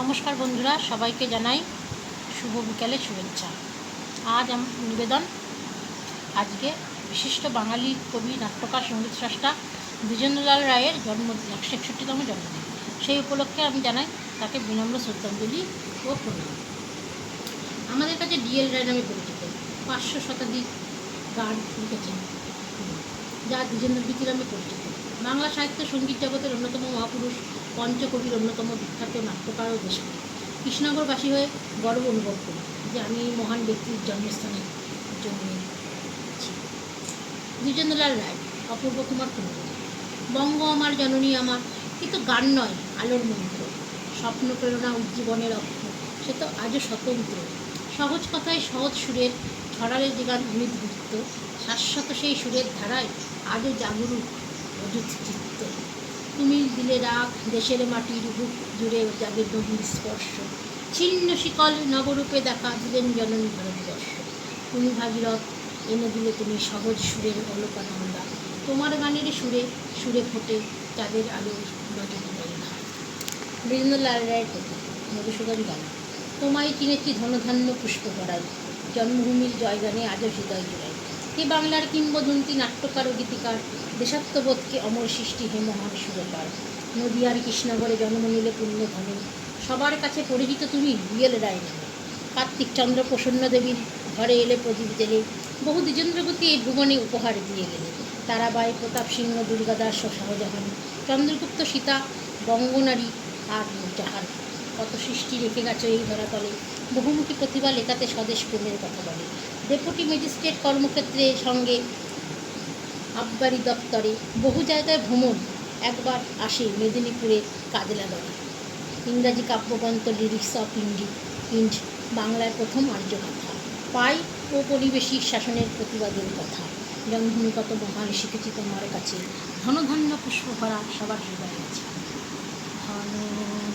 নমস্কার বন্ধুরা, সবাইকে জানাই শুভ বিকালে শুভেচ্ছা। আজ আমার নিবেদন, আজকে বিশিষ্ট বাঙালি কবি, নাট্যকার, সংগীত স্রষ্টা দ্বিজেন্দ্রলাল রায়ের জন্মদিন একশো একষট্টিতম জন্মদিন। সেই উপলক্ষে আমি জানাই তাকে বিনম্র শ্রদ্ধাঞ্জলি ও প্রণাম। আমাদের কাছে ডিএল রায় নামে পরিচিত। পাঁচশো শতাধিক গান লিখেছেন যা দ্বিজেন্দ্র গীতি নামে পরিচিত। বাংলা সাহিত্য সংগীত জগতের অন্যতম মহাপুরুষ, পঞ্চকবির অন্যতম বিখ্যাত নাট্যকার ও দেশপ্রিয় কৃষ্ণনগরবাসী হয়ে গর্ব অনুভব করি যে আমি মহান ব্যক্তির জন্মস্থানে জন্মেছি। দ্বিজেন্দ্রলাল রায়, অপূর্ব কুমার কুন্দ বঙ্গ আমার জননী আমার কিন্তু গান নয়, আলোর মন্ত্র। স্বপ্ন, প্রেরণা, উজ্জীবনের অর্থ, সে তো আজও স্বতন্ত্র। সহজ কথায় সহজ সুরের ছড়ালে যে গান অমিত শাশ্বত সেই সুরের ধারায় আজও জাগরুক চিত্ত তুমি দিলে রাখ দেশের মাটির বুক জুড়ে যাদের নদীর স্পর্শ। ছিন্ন শিকল নবরূপে দেখা দিলেন জননী ভারতবর্ষ। তুমি ভাগীরথ, এনে দিলে তুমি সহজ সুরের অলকানন্দা। তোমার গানের সুরে সুরে ফোটে চাঁদের আলোর রজনী গঙ্গা বীরেন্দ্রলাল রায়ের কথা মধুসূদন গান। তোমায় চিনেছি ধনধান্য পুষ্প ভরাই জন্মভূমির জয়গানে আজও হৃদয় জোড়াই। হে বাংলার কিংবদন্তি নাট্যকার ও গীতিকার দেশাত্মবোধকে অমর সৃষ্টি হে মহান সুরকার। নদিয়ার কৃষ্ণগরে জন্ম নিলে পুণ্য ধনে সবার কাছে পরিচিত তুমি বিয়েল রায় নামে কার্তিক চন্দ্র প্রসন্ন দেবীর ঘরে এলে প্রদীপ জেলে বহু দ্বিজেন্দ্রগতি এই ভুবনে উপহার দিয়ে গেলে। তারাবাই, প্রতাপ সিংহ দুর্গাদাস ও শাহজাহান, চন্দ্রগুপ্ত সীতা, বঙ্গনারী আর নূরজাহান কত সৃষ্টি রেখে গেছে এই ধরাতলে। বহুমুখী প্রতিভা লেখাতে স্বদেশ প্রেমের কথা বলে। ডেপুটি ম্যাজিস্ট্রেট কর্মক্ষেত্রে সঙ্গে আবগারি দপ্তরে বহু জায়গায় ভ্রমণ, একবার আসে মেদিনীপুরে কাজলা দলে। ইংরাজি কাব্যগ্রন্থ লিরিক্স অফ ইন্ডি ইন্ড বাংলার প্রথম আর্য কথা পাই ও পরিবেশী শাসনের প্রতিবাদের কথা। জন্মভূমি কত মহান শিখেছি তোমার কাছে ধনধান্য পুষ্প ভরা সবার হৃদয় আছে। ধন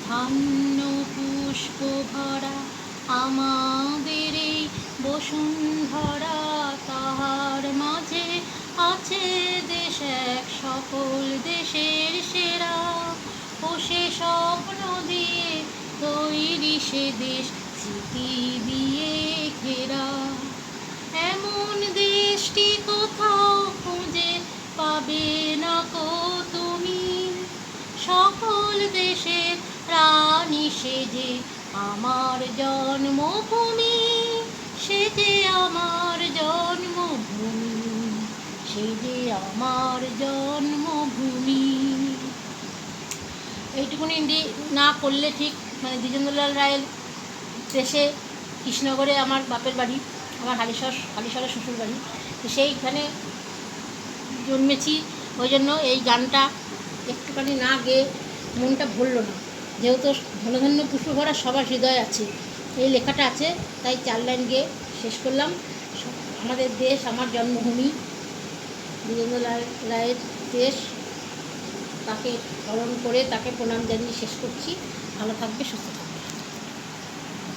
ধান্য পুষ্প ভরা আমাদের বসুন্ধরা আছে দেশ এক সকল দেশের সেরা। ও সে স্বপ্ন দিয়ে তৈরি সে দেশ, স্মৃতি দিয়ে ঘেরা। এমন দেশটি কোথাও খুঁজে পাবে না কো তুমি। সকল দেশের রানী সেজে আমার জন্মভূমি, সে যে আমার জন্মভূমি। সে যে আমার জন্মভূমি। এইটুকুনি না করলে ঠিক মানে দ্বিজেন্দ্রলাল রায়ের দেশে কৃষ্ণনগরে আমার বাপের বাড়ি, আমার হালিশর হালিশরের শ্বশুর বাড়ি। তো সেইখানে জন্মেছি ওই জন্য এই গানটা একটুখানি না গেয়ে মনটা ভরলো না। যেহেতু ধনধান্য পুষ্প ভরা সবার হৃদয় আছে, এই লেখাটা আছে, তাই চার লাইন গিয়ে শেষ করলাম। আমাদের দেশ, আমার জন্মভূমি। বীরেন্দ্রলাল রায়ের দেশ। তাকে স্মরণ করে তাকে প্রণাম জানিয়ে শেষ করছি। ভালো থাকবে, সুস্থ থাকবে।